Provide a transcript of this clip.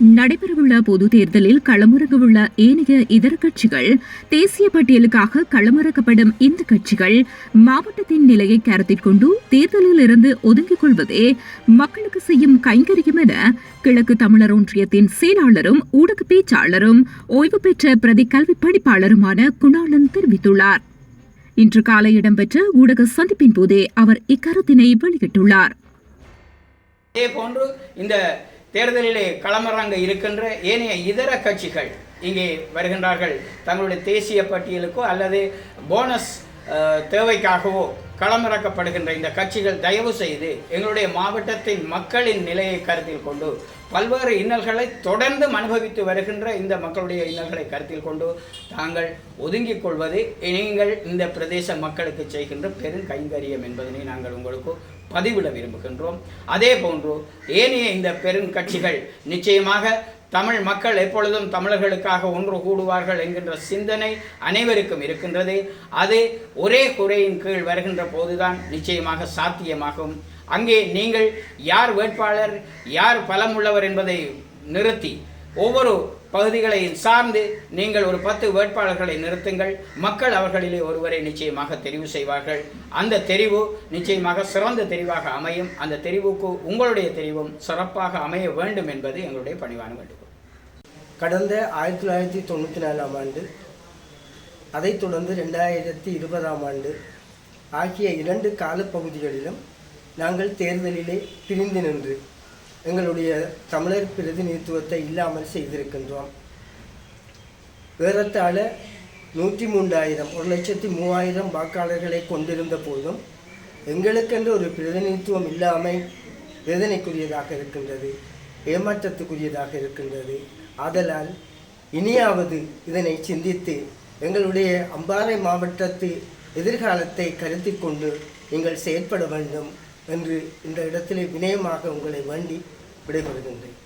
நடைபெறவுள்ள பொது தேர்தலில் களமிறங்கவுள்ள ஏனைய இதர கட்சிகள் தேசிய பட்டியலுக்காக களமிறக்கப்படும் இந்த கட்சிகள் மாவட்டத்தின் நிலையை கருத்தில் கொண்டு தேர்தலில் இருந்து ஒதுங்கிக் கொள்வதே மக்களுக்கு செய்யும் கைங்கரியம் என கிழக்கு தமிழர் ஒன்றியத்தின் செயலாளரும் ஊடக பேச்சாளரும் ஓய்வு பெற்ற பிரதி கல்வி படிப்பாளருமான குணாலன் தெரிவித்துள்ளார். இன்று காலை இடம்பெற்ற ஊடக சந்திப்பின் போதே அவர் இக்கருத்தினை வெளியிட்டுள்ளார். தேர்தலிலே களமிறங்க இருக்கின்ற ஏனைய இதர கட்சிகள் இங்கே வருகின்றார்கள். தங்களுடைய தேசிய பட்டியலுக்கோ அல்லது போனஸ் தேவைக்காகவோ களமிறக்கப்படுகின்ற இந்த கட்சிகள் தயவு செய்து எங்களுடைய மாவட்டத்தின் மக்களின் நிலையை கருத்தில் கொண்டு பல்வேறு இன்னல்களை தொடர்ந்து அனுபவித்து வருகின்ற இந்த மக்களுடைய இன்னல்களை கருத்தில் கொண்டு தாங்கள் ஒதுங்கிக் கொள்வது நீங்கள் இந்த பிரதேச மக்களுக்கு செய்கின்ற பெரும் கைங்கரியம் என்பதனை நாங்கள் உங்களுக்கு பதிவிட விரும்புகின்றோம். அதே போன்று ஏனைய இந்த பெருங்கட்சிகள் நிச்சயமாக தமிழ் மக்கள் எப்பொழுதும் தமிழர்களுக்காக ஒன்று கூடுவார்கள் என்கின்ற சிந்தனை அனைவருக்கும் இருக்கின்றது. அது ஒரே குறையின் கீழ் வருகின்ற போதுதான் நிச்சயமாக சாத்தியமாகும். அங்கே நீங்கள் யார் வேட்பாளர் யார் பலமுள்ளவர் என்பதை நிறுத்தி ஒவ்வொரு பகுதிகளை சார்ந்து நீங்கள் ஒரு பத்து வேட்பாளர்களை நிறுத்துங்கள். மக்கள் அவர்களிலே ஒருவரை நிச்சயமாக தெரிவு செய்வார்கள். அந்த தெரிவு நிச்சயமாக சிறந்த தெரிவாக அமையும். அந்த தெரிவுக்கு உங்களுடைய தெரிவும் சிறப்பாக அமைய வேண்டும் என்பது எங்களுடைய பணிவான வேண்டுகோள். கடந்த ஆயிரத்தி தொள்ளாயிரத்தி தொண்ணூற்றி நாலாம் ஆண்டு அதைத் தொடர்ந்து ரெண்டாயிரத்தி இருபதாம் ஆண்டு ஆகிய இரண்டு காலப்பகுதிகளிலும் நாங்கள் தேர்தலிலே பிரிந்து நின்று எங்களுடைய தமிழர் பிரதிநிதித்துவத்தை இல்லாமல் செய்திருக்கின்றோம். ஏறத்தாழ நூற்றி மூன்றாயிரம் ஒரு லட்சத்தி மூவாயிரம் வாக்காளர்களை கொண்டிருந்த போதும் எங்களுக்கென்று ஒரு பிரதிநிதித்துவம் இல்லாமல் வேதனைக்குரியதாக இருக்கின்றது ஏமாற்றத்துக்குரியதாக இருக்கின்றது. ஆதலால் இனியாவது இதனை சிந்தித்து எங்களுடைய அம்பாறை மாவட்டத்து எதிர்காலத்தை கருத்தில் கொண்டு நீங்கள் செயற்பட வேண்டும். என்று இந்த இடத்திலே வினயமாக உங்களை வேண்டி விடைபெறுகின்றேன்.